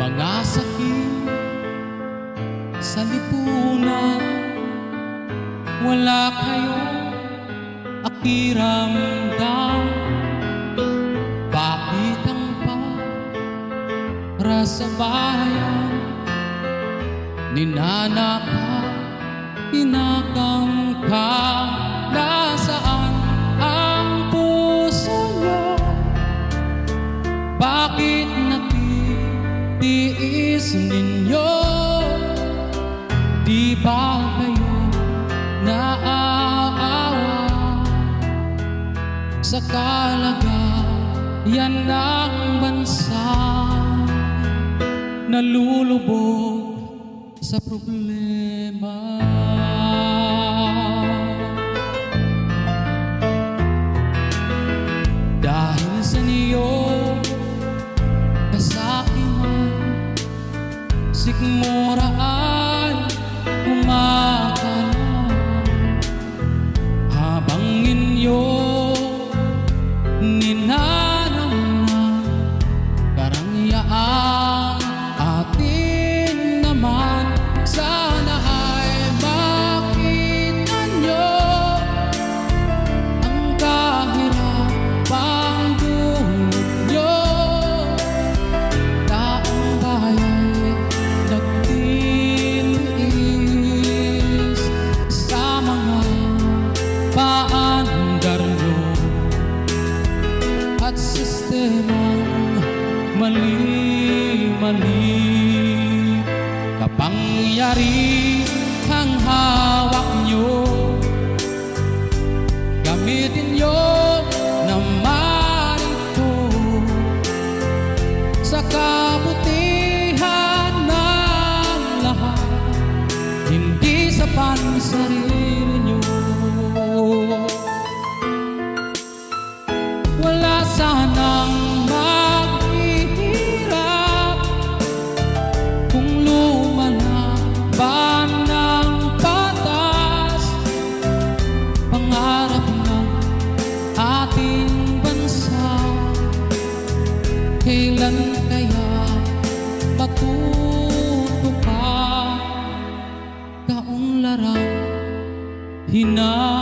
mga sakit sa lipunan. Wala kayong akiramdam. Bakit ang para sa bayan? Ninanakap inakamkam na natitiis ninyo? Di ba kayo naaawa sa kalagayan ng bansa nalulubog sa problema? Sikmura ay kumakalam Habang inyo ninanamnan At sistemang mali-mali. Kapangyari ang hawak nyo. Gamitin nyo naman ito Sa kabutihan ng lahat Hindi sa pansarili nyo Wala sanang maghihirap Kung lumalaban ng patas Pangarap ng ating bansa Kailan kaya matutupad Kaunlaran hinahangad